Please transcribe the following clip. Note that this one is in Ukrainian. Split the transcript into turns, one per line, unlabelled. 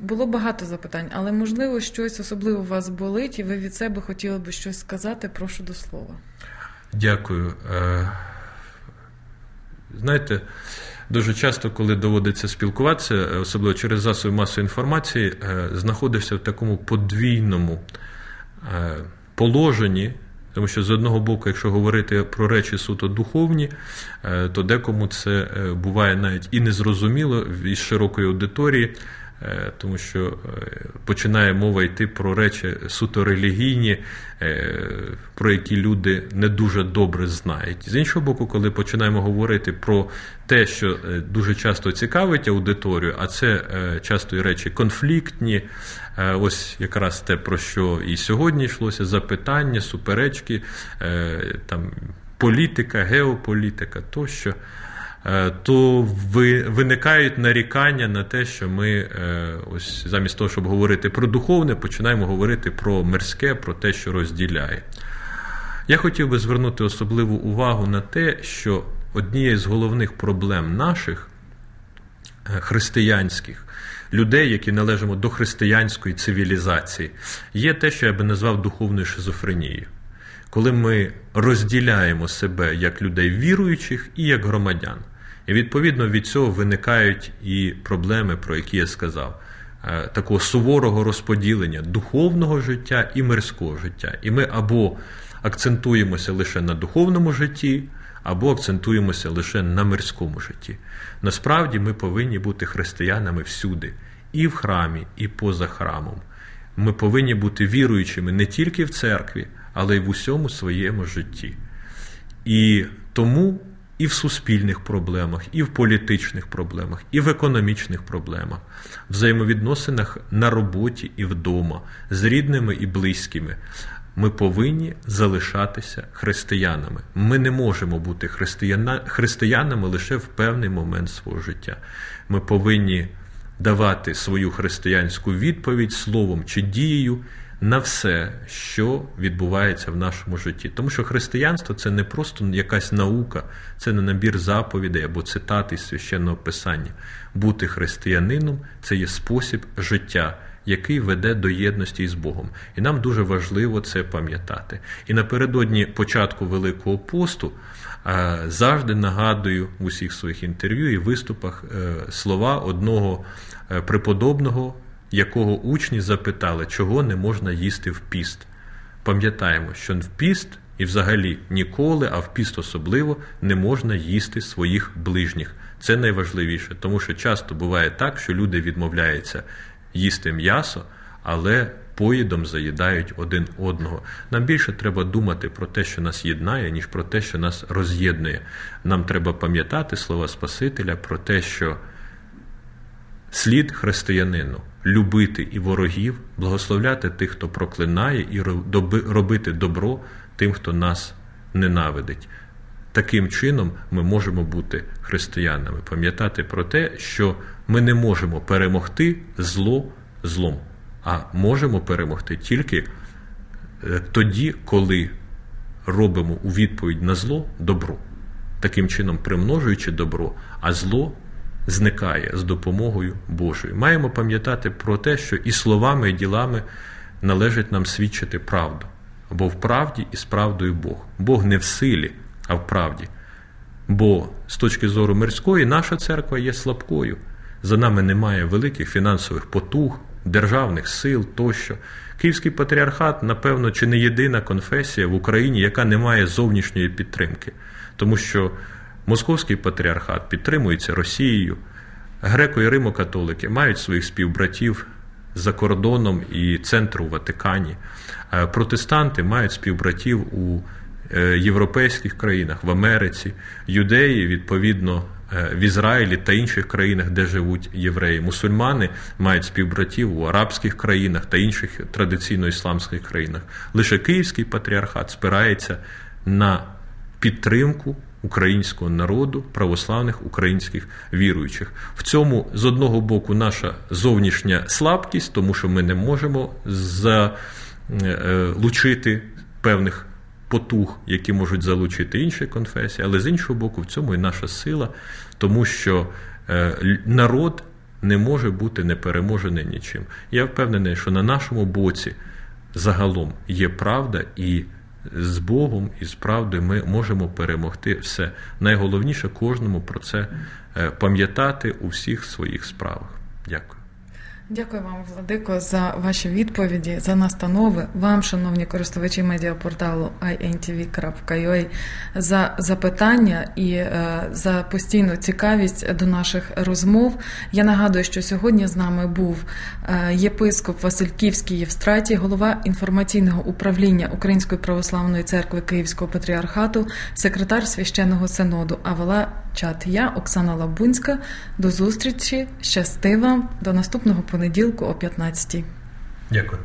Було багато запитань, але можливо щось особливо вас болить, і ви від себе хотіли би щось сказати. Прошу до слова.
Дякую. Е, Знаєте, дуже часто, коли доводиться спілкуватися, особливо через засоби масової інформації, е, знаходишся в такому подвійному е, положенні. Тому що з одного боку, якщо говорити про речі суто духовні, то декому це буває навіть і незрозуміло із широкої аудиторії, тому що е, починає мова йти про речі суто релігійні, е, про які люди не дуже добре знають. З іншого боку, коли починаємо говорити про те, що е, дуже часто цікавить аудиторію, а це е, часто і речі конфліктні, е, ось якраз те, про що і сьогодні йшлося, запитання, суперечки, е, там, політика, геополітика тощо. Е, То виникають нарікання на те, що ми е, ось замість того, щоб говорити про духовне, починаємо говорити про мирське, про те, що розділяє. Я хотів би звернути особливу увагу на те, що однією з головних проблем наших е, християнських людей, які належимо до християнської цивілізації, є те, що я би назвав духовною шизофренією. Коли ми розділяємо себе як людей віруючих і як громадян. І відповідно від цього виникають і проблеми, про які я сказав, Е, такого суворого розподілення духовного життя і мирського життя. І ми або акцентуємося лише на духовному житті, або акцентуємося лише на мирському житті. Насправді ми повинні бути християнами всюди, і в храмі, і поза храмом. Ми повинні бути віруючими не тільки в церкві, але й в усьому своєму житті. І тому і в суспільних проблемах, і в політичних проблемах, і в економічних проблемах, взаємовідносинах на роботі і вдома, з рідними і близькими. Ми повинні залишатися християнами. Ми не можемо бути християна, християнами лише в певний момент свого життя. Ми повинні давати свою християнську відповідь словом чи дією на все, що відбувається в нашому житті. Тому що християнство це не просто якась наука, це не набір заповідей або цитати із священного писання. Бути християнином це є спосіб життя. Який веде до єдності із Богом, і нам дуже важливо це пам'ятати. І напередодні початку Великого посту е, завжди нагадую в усіх своїх інтерв'ю і виступах е, слова одного е, преподобного, якого учні запитали, чого не можна їсти в піст. Пам'ятаємо, що в піст і взагалі ніколи, а в піст особливо не можна їсти своїх ближніх. Це найважливіше, тому що часто буває так, що люди відмовляються їсти м'ясо, але поїдом заїдають один одного. Нам більше треба думати про те, що нас єднає, ніж про те, що нас роз'єднує. Нам треба пам'ятати слова Спасителя про те, що слід християнину любити і ворогів, благословляти тих, хто проклинає, і робити добро тим, хто нас ненавидить. Таким чином ми можемо бути християнами, пам'ятати про те, що ми не можемо перемогти зло злом, а можемо перемогти тільки тоді, коли робимо у відповідь на зло добро, таким чином примножуючи добро, а зло зникає з допомогою Божою. Маємо пам'ятати про те, що і словами, і ділами належить нам свідчити правду, бо в правді і з правдою Бог. Бог не в силі, а в правді. Бо з точки зору мирської, наша церква є слабкою. За нами немає великих фінансових потуг, державних сил тощо. Київський патріархат, напевно, чи не єдина конфесія в Україні, яка не має зовнішньої підтримки, тому що Московський патріархат підтримується Росією, греко- і римокатолики мають своїх співбратів за кордоном і центру Ватикані. Протестанти мають співбратів у європейських країнах, в Америці, юдеї, відповідно, в Ізраїлі та інших країнах, де живуть євреї. Мусульмани мають співбратів у арабських країнах та інших традиційно ісламських країнах. Лише Київський патріархат спирається на підтримку українського народу, православних українських віруючих. В цьому з одного боку наша зовнішня слабкість, тому що ми не можемо залучити певних потуг, які можуть залучити інші конфесії, але з іншого боку, в цьому і наша сила, тому що народ не може бути непереможене нічим. Я впевнений, що на нашому боці загалом є правда, і з Богом і з правдою ми можемо перемогти все. Найголовніше кожному про це е, пам'ятати у всіх своїх справах. Дякую.
Дякую вам, Владико, за ваші відповіді, за настанови. Вам, шановні користувачі медіапорталу intv.ua, за запитання і е, за постійну цікавість до наших розмов. Я нагадую, що сьогодні з нами був е, єпископ Васильківський Євстратій, голова інформаційного управління Української православної церкви Київського патріархату, секретар священного синоду. А чат я, Оксана Лабунська. До зустрічі, щасти вам, до наступного понеділку о 15
Дякую.